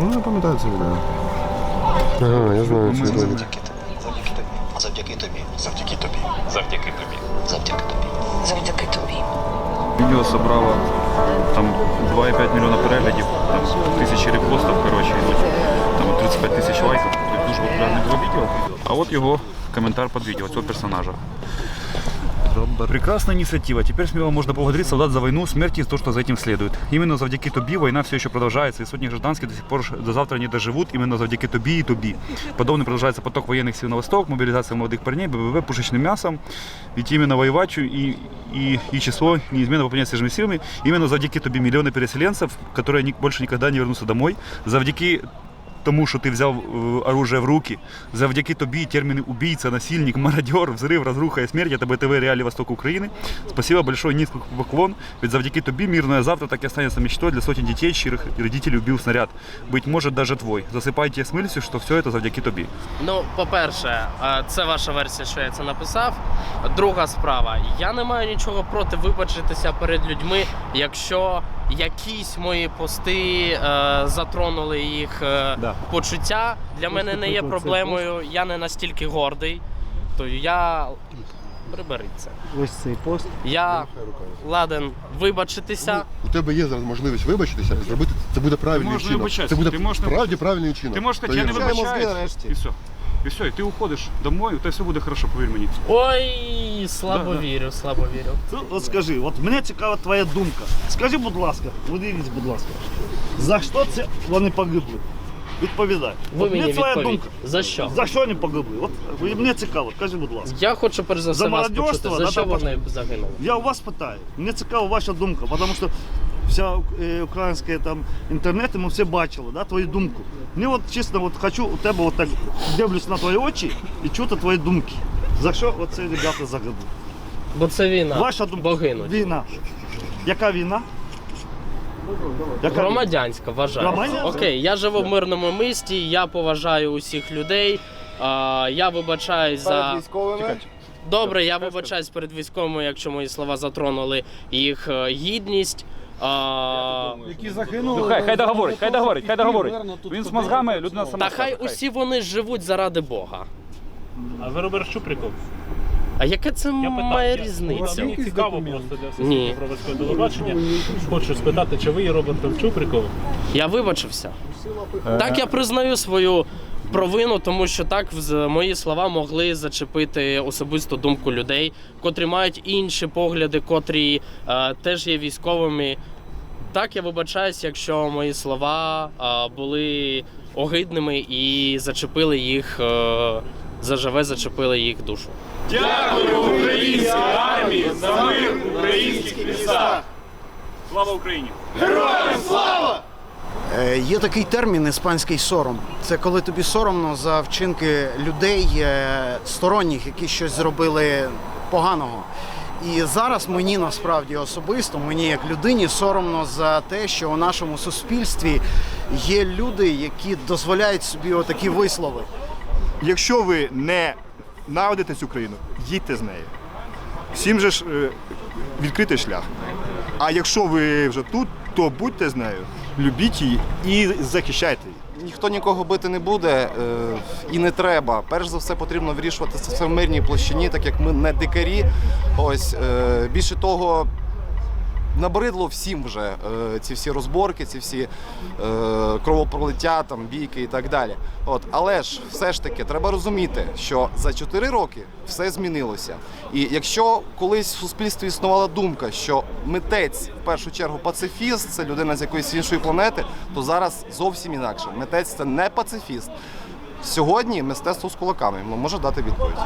Ну, я пам'ятаю це відео. Ага, я знаю це відео. Завдяки тобі. Завдяки тобі. Завдяки тобі. Завдяки тобі. Завдяки тобі. Завдяки тобі. Відео собрало там 2,5 мільйона переглядів, там тисячі репостів, коротше, там 35 тисяч лайків. Тобто дуже популярне було відео. А от його коментар під відео цього персонажа. Прекрасная инициатива. Теперь смело можно поблагодарить солдат за войну, смерть и то, что за этим следует. Именно завдяки тобі война все еще продолжается, и сотни гражданских до сих пор до завтра не доживут. Именно завдяки тобі и тобі. Подобный продолжается поток военных сил на восток, мобилизация молодых парней, ББВ, пушечным мясом. Ведь именно воевать и, и, и число неизменно пополняется свежими силами. Именно завдяки тобі миллионы переселенцев, которые ни- больше никогда не вернутся домой. Завдяки тому, що ти взяв е, оружие в руки, завдяки тобі терміни убийца, насильник, мародер, взрыв, разруха и смерть это БТВ реалии Восток Украины. Спасибо большое, низкий поклон. Ведь завдяки тобі мирное завтра так и останется мечтой для сотен детей, чьих родителей убил снаряд. Быть может, даже твой. Засыпайте с мыслью, что все это завдяки тобі. Ну, по-перше, е, це ваша версія, що я це написав. Друга справа. Я не маю нічого проти вибачитися перед людьми, якщо якісь мої пости е, затронули їх е, Да. почуття. Для мене не є наприклад, цей проблемою. Я не настільки гордий. То я приберіть це. Ось цей пост. Я ладен вибачитися. У тебе є зараз можливість вибачитися і зробити це буде правильний можеш не вчинок. вибачатися, Це буде ти можеш не- справді правильний вчинок. Ти можеш сказати, я не Повір. вибачаюсь. І все. І все, і ти уходиш домой, у тебе все буде хорошо, повір мені. Ой, слабо Да, да. вірю, слабо вірю. Ти От скажи, от мене цікава твоя думка. Скажи, будь ласка, подивіться, будь ласка, за що це вони погибли? Відповідай. Ви От мені твоя відповідь. думка. За що? За що вони погибли? От мені цікаво, скажи, будь ласка. Я хочу перш за все За вас мародерство, почути. За да, що там вони загинули? Я у вас питаю. Мені цікава ваша думка, тому що вся е, українська там інтернет, ми все бачили, да, твою думку. Мені от чесно, от хочу у тебе от так дивлюсь на твої очі і чути твої думки. За що оце ребята загибли? Бо це війна. Ваша думка. Бо гинуть. Війна. Яка війна? Яка? Громадянська, вважаю. Громадянська? Окей, я живу в мирному місті, я поважаю усіх людей. А, я вибачаюсь за. Добре, я вибачаюсь перед військовими, якщо мої слова затронули їх е, гідність. А, Які загинули. Ну, хай, хай договорить, хай договорить, хай договорить. Він з мозгами, людина сама. та хай усі вони живуть заради Бога. А ви Роберт Чуприков? А яка це Я питав, має я- різниця? Мені цікаво просто для Ні. всесвітнього громадського телебачення. Хочу спитати, чи ви є Робертом Чуприковим? Я вибачився. Так я признаю свою провину, тому що так з- мої слова могли зачепити особисту думку людей, котрі мають інші погляди, котрі е, теж є військовими. Так, я вибачаюсь, якщо мої слова е, були огидними і зачепили їх, е, заживе, зачепили їх душу. Дякую українській армії, за українських лісах. Слава Україні! Героям Е, Є такий термін іспанський сором. Це коли тобі соромно за вчинки людей е, сторонніх, які щось зробили поганого. І зараз мені насправді особисто, мені як людині, соромно за те, що у нашому суспільстві є люди, які дозволяють собі отакі вислови. Якщо ви не наводите цю країну, їдьте з нею. Всім же ж е, відкритий шлях. А якщо ви вже тут, то будьте з нею, любіть її і захищайте її. Ніхто нікого бити не буде е, і не треба. Перш за все потрібно вирішувати це все в мирній площині, так як ми не дикарі. Ось е, більше того. Набридло всім вже е, ці всі розборки, ці всі е, кровопролиття, там, бійки і так далі. От, але ж все ж таки треба розуміти, що за 4 роки все змінилося. І якщо колись в суспільстві існувала думка, що митець в першу чергу пацифіст, це людина з якоїсь іншої планети, то зараз зовсім інакше. Митець це не пацифіст. Сьогодні мистецтво з кулаками може дати відповідь.